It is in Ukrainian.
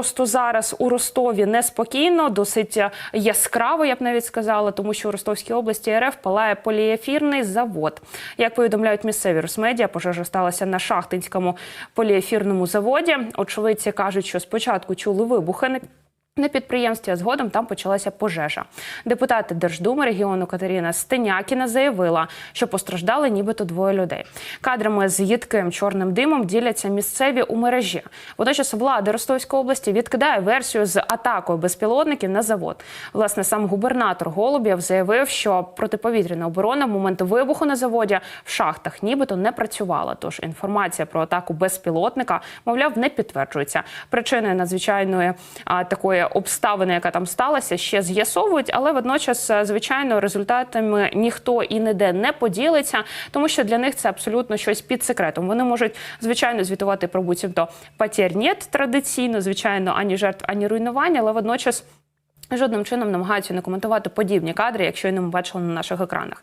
просто зараз у Ростові неспокійно, досить е, яскраво, я б навіть сказала, тому що у Ростовській області РФ палає поліефірний завод. Як повідомляють місцеві розмедіа, пожежа сталася на шахтинському поліефірному заводі. Очевидці кажуть, що спочатку чули вибухи. На підприємстві, згодом там почалася пожежа. Депутати Держдуми регіону Катерина Стенякіна заявила, що постраждали нібито двоє людей. Кадрами з їдким чорним димом діляться місцеві у мережі. Водночас влада Ростовської області відкидає версію з атакою безпілотників на завод. Власне, сам губернатор Голубєв заявив, що протиповітряна оборона в момент вибуху на заводі в шахтах нібито не працювала. Тож інформація про атаку безпілотника, мовляв, не підтверджується. Причиною надзвичайної а, такої обставини, яка там сталася, ще з'ясовують, але водночас, е, звичайно, результатами ніхто і ніде не поділиться, тому що для них це абсолютно щось під секретом. Вони можуть звичайно звітувати про буцімто нет традиційно, звичайно, ані жертв, ані руйнування, але водночас. Жодним чином намагаються не коментувати подібні кадри, якщо і не ми бачили на наших екранах.